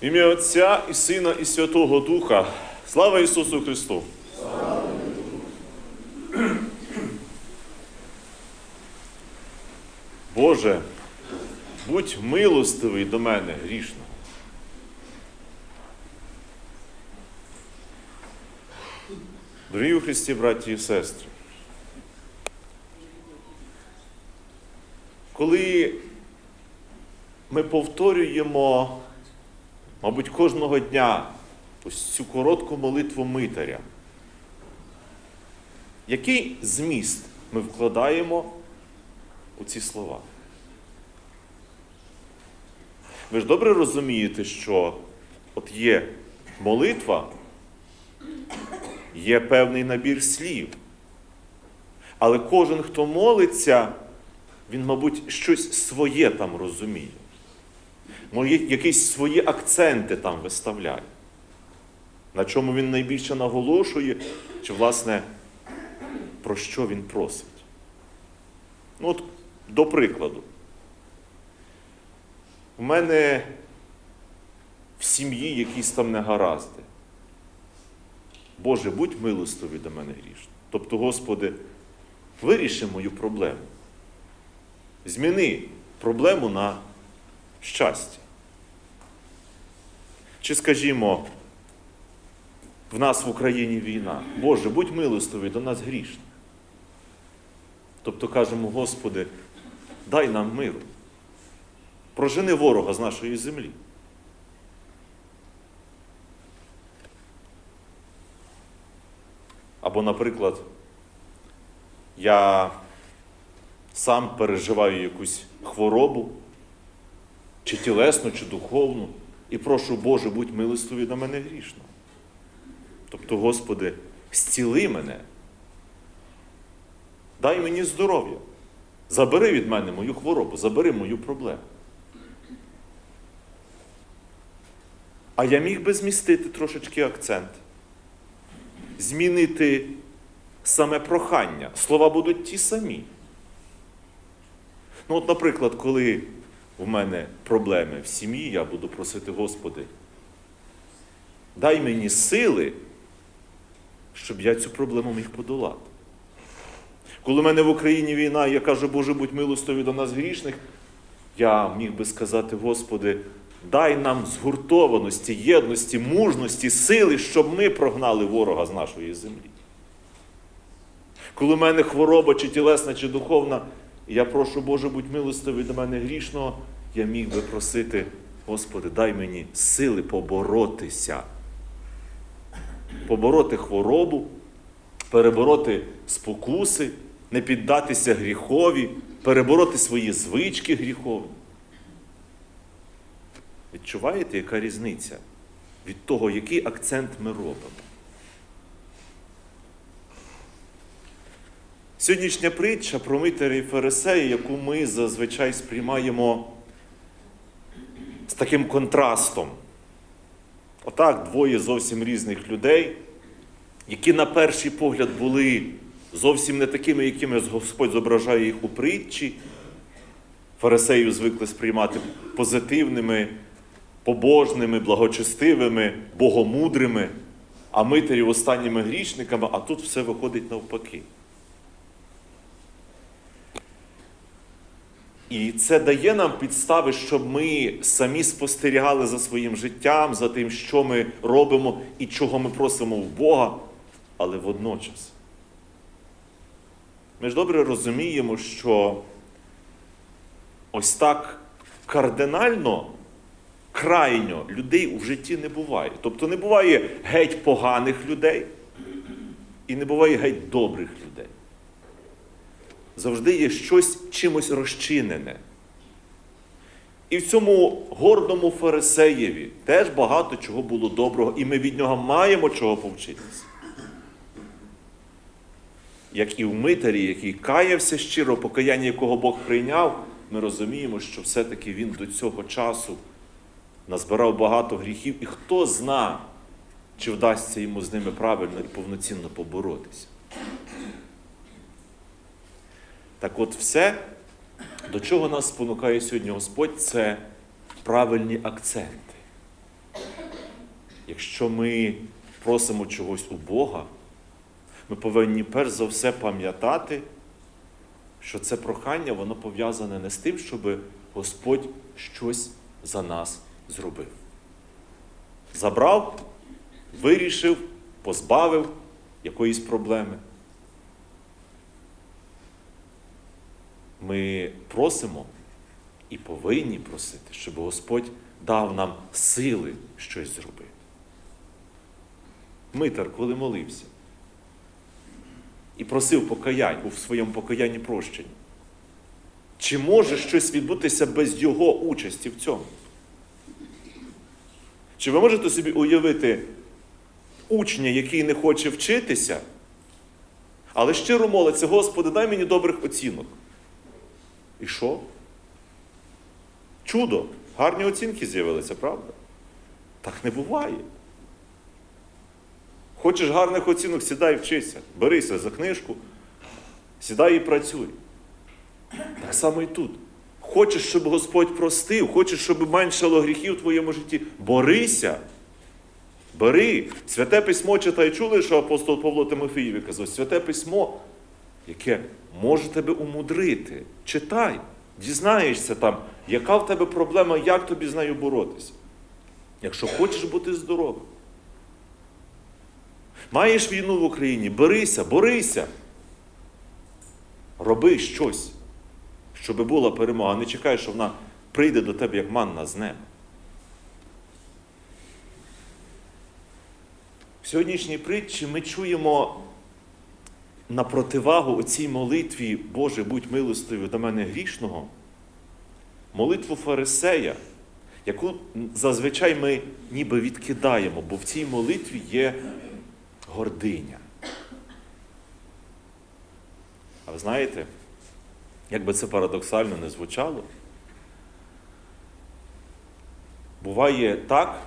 Ім'я Отця і Сина, і Святого Духа. Слава Ісусу Христу! Боже, будь милостивий до мене грішно. Дорогі у Христі, браті і сестри, коли ми повторюємо, мабуть, кожного дня ось цю коротку молитву митаря, який зміст ми вкладаємо у ці слова? Ви ж добре розумієте, що от є молитва, є певний набір слів. Але кожен, хто молиться, він, мабуть, щось своє там розуміє. Може, якісь свої акценти там виставляє. На чому він найбільше наголошує, чи, власне, про що він просить. Ну, от, до прикладу, у мене в сім'ї якісь там негаразди. Боже, будь милостивий до мене грішно. Тобто, Господи, виріши мою проблему. Зміни проблему на щастя. Чи, скажімо, в нас в Україні війна. Боже, будь милостивий до нас грішно. Тобто кажемо, Господи, дай нам миру. Прожени ворога з нашої землі. Або, наприклад, я сам переживаю якусь хворобу, чи тілесну, чи духовну, і прошу, Боже, будь милостивий до мене грішно. Тобто, Господи, зціли мене, дай мені здоров'я, забери від мене мою хворобу, забери мою проблему. А я міг би змістити трошечки акцент змінити саме прохання. Слова будуть ті самі. Ну, от, наприклад, коли в мене проблеми в сім'ї, я буду просити, Господи, дай мені сили, щоб я цю проблему міг подолати. Коли в мене в Україні війна, я кажу, Боже, будь милостивий до нас грішних, я міг би сказати, Господи, дай нам згуртованості, єдності, мужності, сили, щоб ми прогнали ворога з нашої землі. Коли в мене хвороба, чи тілесна, чи духовна, і я прошу, Боже, будь милостивий до мене грішного, я міг би просити, Господи, дай мені сили поборотися. Побороти хворобу, перебороти спокуси, не піддатися гріхові, перебороти свої звички гріховні. Відчуваєте, яка різниця від того, який акцент ми робимо? Сьогоднішня притча про Митаря і Фарисея, яку ми зазвичай сприймаємо з таким контрастом. Отак, двоє зовсім різних людей, які на перший погляд були зовсім не такими, якими Господь зображає їх у притчі. Фарисеїв звикли сприймати позитивними, побожними, благочестивими, богомудрими, а митарів останніми грішниками, а тут все виходить навпаки. І це дає нам підстави, щоб ми самі спостерігали за своїм життям, за тим, що ми робимо і чого ми просимо в Бога, але водночас. Ми ж добре розуміємо, що ось так кардинально, крайньо людей у житті не буває. Тобто не буває геть поганих людей і не буває геть добрих людей завжди є щось чимось розчинене. І в цьому гордому фарисеєві теж багато чого було доброго, і ми від нього маємо чого повчитися. Як і в митарі, який каявся щиро, покаяння якого Бог прийняв, ми розуміємо, що все-таки він до цього часу назбирав багато гріхів, і хто зна, чи вдасться йому з ними правильно і повноцінно поборотися. Так от все, до чого нас спонукає сьогодні Господь, це правильні акценти. якщо ми просимо чогось у Бога, ми повинні перш за все пам'ятати, що це прохання воно пов'язане не з тим, щоб Господь щось за нас зробив. Забрав, вирішив, позбавив якоїсь проблеми. Ми просимо і повинні просити, щоб Господь дав нам сили щось зробити. Митар, коли молився і просив покаянь у своєму покаянні прощення, чи може щось відбутися без його участі в цьому? Чи ви можете собі уявити учня, який не хоче вчитися, але щиро молиться, Господи, дай мені добрих оцінок. І що? Чудо, гарні оцінки з'явилися, правда? Так не буває. Хочеш гарних оцінок, сідай вчися, берися за книжку, сідай і працюй. Так само і тут. Хочеш, щоб Господь простив, хочеш, щоб меншало гріхів в твоєму житті, борися. Бери. Святе письмо читай, чули, що апостол Павло Тимофієві казав, святе письмо, яке може тебе умудрити. Читай, дізнаєшся там, яка в тебе проблема, як тобі з нею боротися. Якщо хочеш бути здоровим. Маєш війну в Україні, берися, борися. Роби щось, щоб була перемога. Не чекай, що вона прийде до тебе як манна з неба. В сьогоднішній притчі ми чуємо на противагу оцій молитві, Боже, будь милостивий до мене грішного, молитву Фарисея, яку зазвичай ми ніби відкидаємо, бо в цій молитві є гординя. А ви знаєте, як би це парадоксально не звучало, буває так,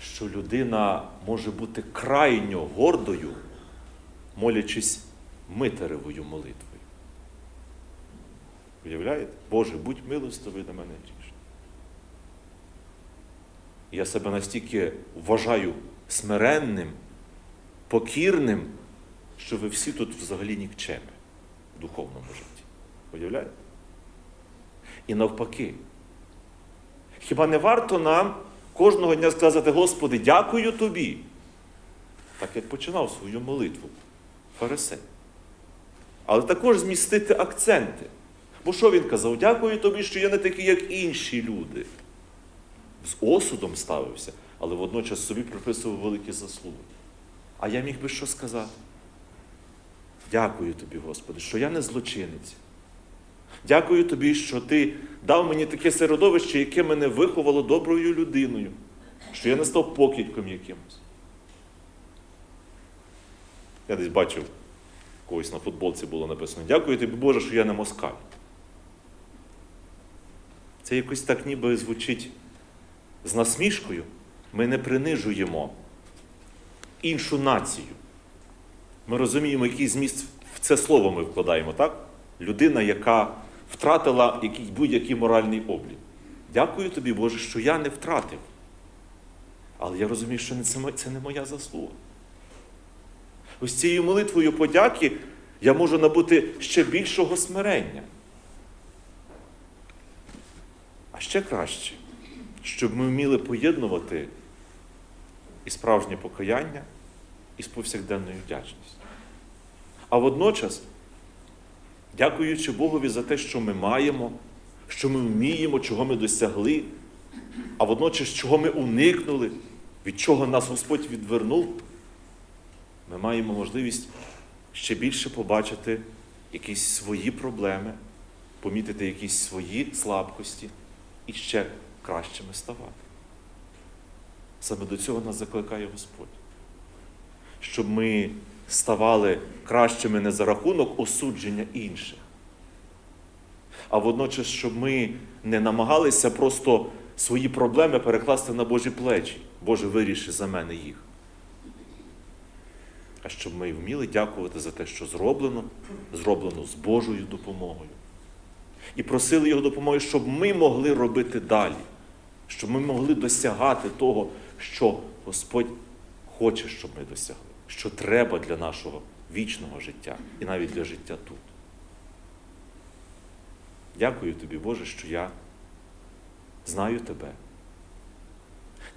що людина може бути крайньо гордою, молячись митаревою молитвою. Уявляєте? Боже, будь милостивий до мене грішний. Я себе настільки вважаю смиренним, покірним, що ви всі тут взагалі нікчеми в духовному житті. Уявляєте? І навпаки. Хіба не варто нам кожного дня сказати, Господи, дякую тобі, так як починав свою молитву Фарисей. Але також змістити акценти. Бо що він казав? Дякую тобі, що я не такий, як інші люди. З осудом ставився, але водночас собі приписував великі заслуги. А я міг би що сказати? Дякую тобі, Господи, що я не злочинець. Дякую тобі, що ти дав мені таке середовище, яке мене виховало доброю людиною, що я не став покидьком якимось. Я десь бачив, когось на футболці було написано: Дякую тобі, Боже, що я не москаль. Це якось так ніби звучить з насмішкою. Ми не принижуємо іншу націю. Ми розуміємо, який зміст в це слово ми вкладаємо, так? Людина, яка втратила будь-який моральний облік. Дякую тобі, Боже, що я не втратив. Але я розумію, що це, не моя заслуга. Ось цією молитвою подяки я можу набути ще більшого смирення. А ще краще, щоб ми вміли поєднувати і справжнє покаяння, і з повсякденною вдячністю. А водночас, дякуючи Богові за те, що ми маємо, що ми вміємо, чого ми досягли, а водночас, чого ми уникнули, від чого нас Господь відвернув, ми маємо можливість ще більше побачити якісь свої проблеми, помітити якісь свої слабкості і ще кращими ставати. Саме до цього нас закликає Господь. Щоб ми ставали кращими не за рахунок осудження інших, а водночас, щоб ми не намагалися просто свої проблеми перекласти на Божі плечі. Боже, виріши за мене їх. А щоб ми вміли дякувати за те, що зроблено, зроблено з Божою допомогою. І просили Його допомоги, щоб ми могли робити далі, щоб ми могли досягати того, що Господь хоче, щоб ми досягли, що треба для нашого вічного життя і навіть для життя тут. Дякую тобі, Боже, що я знаю тебе.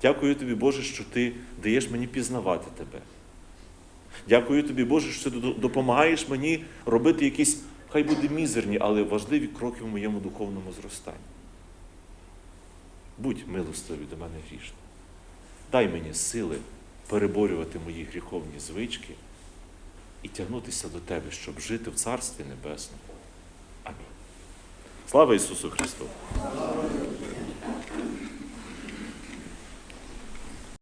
Дякую тобі, Боже, що ти даєш мені пізнавати тебе. Дякую тобі, Боже, що ти допомагаєш мені робити якісь, хай буде мізерні, але важливі кроки в моєму духовному зростанні. Будь милостивий до мене грішно. Дай мені сили переборювати мої гріховні звички і тягнутися до Тебе, щоб жити в Царстві Небесному. Амінь. Слава Ісусу Христу!